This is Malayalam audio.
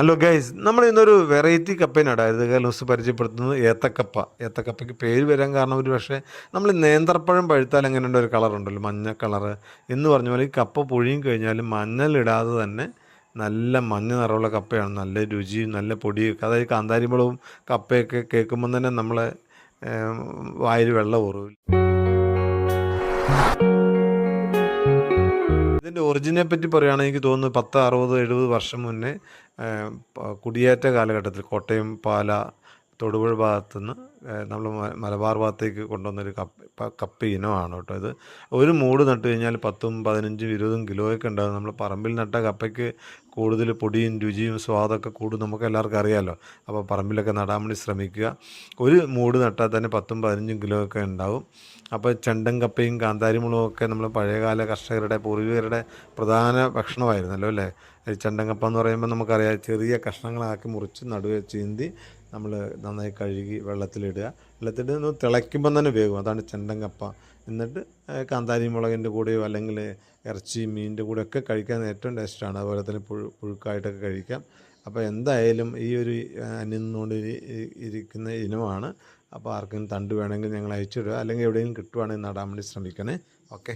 ഹലോ ഗൈസ് നമ്മൾ ഇന്നൊരു വെറൈറ്റി കപ്പേനാണ് അതായത് ലൂസ് പരിചയപ്പെടുത്തുന്നത് ഏത്തക്കപ്പ. ഏത്തക്കപ്പയ്ക്ക് പേര് വരാൻ കാരണം ഒരു പക്ഷേ നമ്മൾ നേന്ത്രപ്പഴം പഴുത്താൽ എങ്ങനെയുണ്ട്? ഒരു കളറുണ്ടല്ലോ മഞ്ഞ കളറ് എന്ന് പറഞ്ഞ പോലെ ഈ കപ്പ പുഴിയും കഴിഞ്ഞാൽ മഞ്ഞളിടാതെ തന്നെ നല്ല മഞ്ഞ നിറമുള്ള കപ്പയാണ്. നല്ല രുചിയും നല്ല പൊടിയൊക്കെ. അതായത് കാന്താരിമുളകും കപ്പയൊക്കെ കേൾക്കുമ്പം തന്നെ നമ്മളെ വായിൽ വെള്ളം ഓറും ഇതിന്റെ ഒറിജിനെ പറ്റി പറയുകയാണെങ്കിൽ എനിക്ക് തോന്നുന്നു പത്ത് അറുപത് എഴുപത് വർഷം മുന്നേ കുടിയേറ്റ കാലഘട്ടത്തിൽ കോട്ടയം പാല തൊടുപുഴ ഭാഗത്തു നിന്ന് നമ്മൾ മലബാർ ഭാഗത്തേക്ക് കൊണ്ടുവന്നൊരു കപ്പ കപ്പ ഇനമാണ് കേട്ടോ ഇത്. ഒരു മൂട് നട്ട് കഴിഞ്ഞാൽ പത്തും പതിനഞ്ചും ഇരുപതും കിലോയൊക്കെ ഉണ്ടാകും. നമ്മൾ പറമ്പിൽ നട്ട കപ്പയ്ക്ക് കൂടുതൽ പൊടിയും രുചിയും സ്വാദൊക്കെ കൂടും നമുക്ക് എല്ലാവർക്കും അറിയാമല്ലോ അപ്പോൾ പറമ്പിലൊക്കെ നടാൻ വേണ്ടി ശ്രമിക്കുക. ഒരു മൂട് നട്ടാൽ തന്നെ പത്തും പതിനഞ്ചും കിലോയൊക്കെ ഉണ്ടാവും. അപ്പോൾ ചെണ്ടൻ കപ്പയും കാന്താരിമുളകും ഒക്കെ നമ്മൾ പഴയകാല കർഷകരുടെ പൂർവികരുടെ പ്രധാന ഭക്ഷണമായിരുന്നല്ലോ അല്ലേ? ചെണ്ടൻ എന്ന് പറയുമ്പോൾ നമുക്കറിയാം ചെറിയ കഷ്ണങ്ങളാക്കി മുറിച്ച് നടുവെ ചീന്തി നമ്മൾ നന്നായി കഴുകി വെള്ളത്തിലിടുക. വെള്ളത്തിലിട്ട് ഒന്ന് തിളയ്ക്കുമ്പം തന്നെ വേകും അതാണ് ചെണ്ടങ്കപ്പ എന്നിട്ട് കാന്താരി മുളകിന്റെ കൂടെയോ അല്ലെങ്കിൽ ഇറച്ചി മീനിന്റെ കൂടെ ഒക്കെ കഴിക്കാൻ ഏറ്റവും ടേസ്റ്റാണ് അതുപോലെ തന്നെ പുഴു പുഴുക്കായിട്ടൊക്കെ കഴിക്കാം. അപ്പോൾ എന്തായാലും ഈ ഒരു അനിന്നുകൊണ്ട് ഇരിക്കുന്ന ഇനമാണ്. അപ്പോൾ ആർക്കും തണ്ട് വേണമെങ്കിൽ ഞങ്ങൾ അയച്ചിടുക അല്ലെങ്കിൽ എവിടെയെങ്കിലും കിട്ടുവാണെങ്കിൽ നടാൻ വേണ്ടി ശ്രമിക്കണേ. ഓക്കെ.